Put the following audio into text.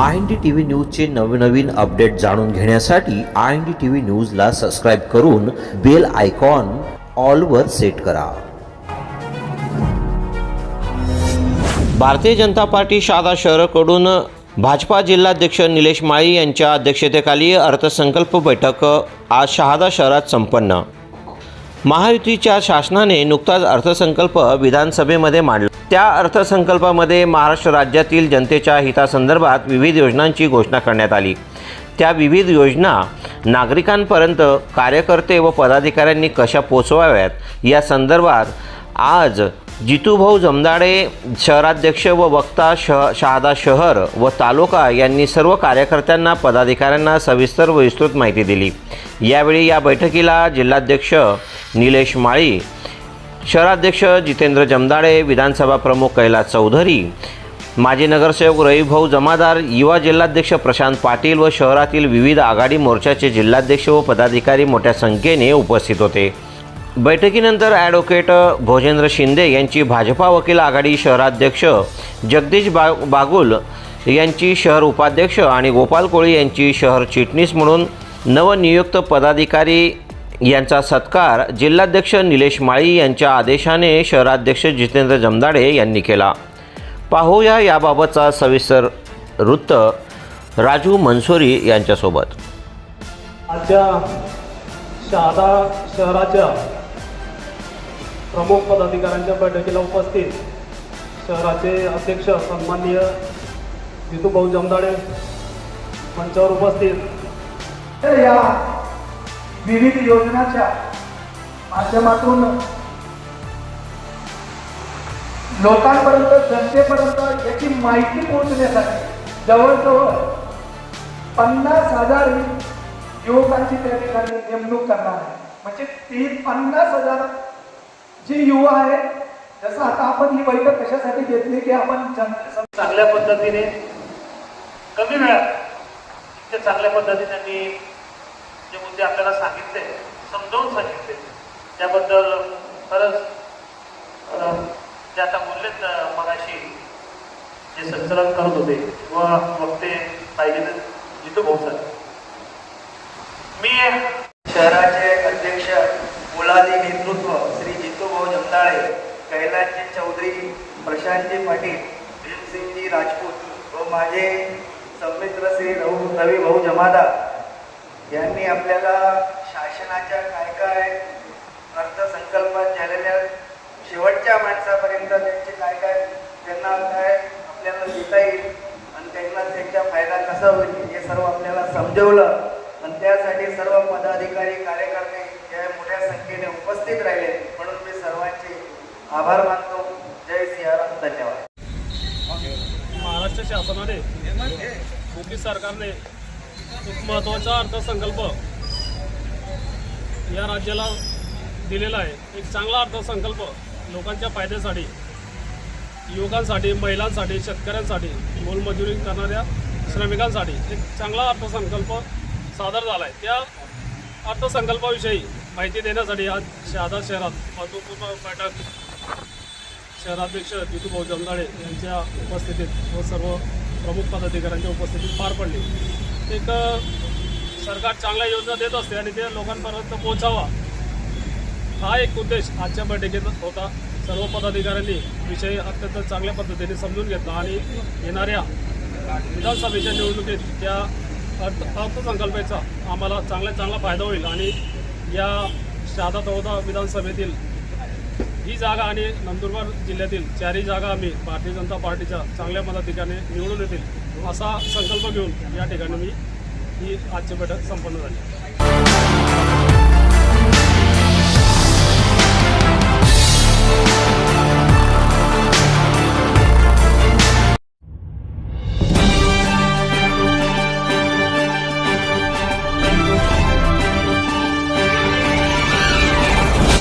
I N D T V न्यूजचे नवनवीन update जाणून घेण्यासाठी I N D T V न्यूजला सबस्क्राईब करून बेल आयकॉन ऑलवर सेट करा. भारतीय जनता पार्टी शहादा शहराकडून भाजपा जिल्हाध्यक्ष निलेश माळी यांच्या अध्यक्षतेखाली अर्थसंकल्प बैठक आज शहादा शहरात संपन्न. महायुतीच्या शासनाने नुकताच अर्थसंकल्प विधानसभेमध्ये मांडला. त्या अर्थसंकल्पामध्ये महाराष्ट्र राज्यातील जनतेच्या हितासंदर्भात विविध योजनांची घोषणा करण्यात आली. त्या विविध योजना नागरिकांपर्यंत कार्यकर्ते व पदाधिकाऱ्यांनी कशा पोचवाव्यात या संदर्भात आज जितूभाऊ जमदाडे शहराध्यक्ष व वक्ता शह शहादा शहर व तालुका यांनी सर्व कार्यकर्त्यांना पदाधिकाऱ्यांना सविस्तर व विस्तृत माहिती दिली. यावेळी या बैठकीला जिल्हाध्यक्ष निलेश माळी शहराध्यक्ष जितेंद्र जमदाडे विधानसभा प्रमुख कैलास चौधरी माजी नगरसेवक रईभाऊ जमादार युवा जिल्हाध्यक्ष प्रशांत पाटील व शहरातील विविध आघाडी मोर्चाचे जिल्हाध्यक्ष व पदाधिकारी मोठ्या संख्येने उपस्थित होते. बैठकीनंतर ॲडव्होकेट भोजेंद्र शिंदे यांची भाजपा वकील आघाडी शहराध्यक्ष जगदीश बा बागुल यांची शहर उपाध्यक्ष आणि गोपाल कोळी यांची शहर चिटणीस म्हणून नवनियुक्त पदाधिकारी यांचा सत्कार जिल्हाध्यक्ष निलेश माळी यांच्या आदेशाने शहराध्यक्ष जितेंद्र जमदाडे यांनी केला. पाहूया याबाबतचा सविस्तर वृत्त राजू मनसोरी यांच्यासोबत. आजच्या शहादा शहराच्या प्रमुख पदाधिकाऱ्यांच्या बैठकीला उपस्थित शहराचे अध्यक्ष सन्माननीय जितूभाऊ जमदाडे मंचावर उपस्थित. तर या विविध योजनाच्या माध्यमातून लोकांपर्यंत जनतेपर्यंत याची माहिती पोहोचण्यासाठी जवळजवळ पन्नास हजार युवकांची त्या ठिकाणी नेमणूक करणार आहे. म्हणजे ती पन्नास हजार जे युवा आहे जसं आता आपण ही बैठक कशासाठी घेतली की आपण चांगल्या पद्धतीने कमी वेळात इतक्या चांगल्या पद्धतीने त्यांनी जे मुद्दे आपल्याला सांगितले समजावून सांगितले त्याबद्दल खरंच अं, जे आता बोललेत मनाशी मगाशी जे संचलन करत होते व वक्ते पाहिजे ते जितू भाऊ मी शहराचे अध्यक्ष मुलादी नेतृत्व श्री जितूभाऊ जमदाळे कैलासजी चौधरी प्रशांतजी पाटील भीमसिंगजी राजपूत व माझे संमित्र श्री रघु रवी भाऊ जमादार यांनी आपल्याला शासनाच्या काय काय अर्थसंकल्पात झालेल्या शेवटच्या माणसापर्यंत त्यांचे काय काय त्यांना काय आपल्याला देता येईल आणि त्यांना त्यांचा फायदा कसा होईल हे सर्व आपल्याला समजवलं. आणि त्यासाठी सर्व पदाधिकारी कार्यकर्ते या मोठ्या संख्येने उपस्थित राहिले. म्हणून मी सर्वांचे आभार मानतो. धन्यवाद. महाराष्ट्र शासनाने मोदी सरकारने एक महत्त्वाचा अर्थसंकल्प या राज्याला दिलेला आहे. एक चांगला अर्थसंकल्प लोकांच्या फायद्यासाठी युवकांसाठी महिलांसाठी शेतकऱ्यांसाठी मोलमजुरी करणाऱ्या श्रमिकांसाठी एक चांगला अर्थसंकल्प सादर झाला आहे त्या अर्थसंकल्पाविषयी माहिती देण्यासाठी आज शहादा शहरात महत्त्वपूर्ण बैठक शहराध्यक्ष जितूभाऊ जमदाळे यांच्या उपस्थितीत व सर्व प्रमुख पदाधिकाऱ्यांच्या उपस्थितीत पार पडली. एक सरकार चांगल्या योजना देत असते आणि ते लोकांपर्यंत पोहोचावा. हा एक उद्देश आजच्या बैठकीत होता. सर्व पदाधिकाऱ्यांनी विषय अत्यंत चांगल्या पद्धतीने समजून घेतला आणि येणाऱ्या विधानसभेच्या निवडणुकीत त्या अर्थ अर्थसंकल्पाचा आम्हाला चांगल्या चांगला फायदा होईल आणि या शहादा चौदा विधानसभेतील ही जागा आणि नंदुरबार जिल्ह्यातील चारही जागा आम्ही भारतीय जनता पार्टीच्या चांगल्या पदाधिकाऱ्याने निवडून येतील असा संकल्प घेऊन या ठिकाणी मी ही आजची बैठक संपन्न झाली.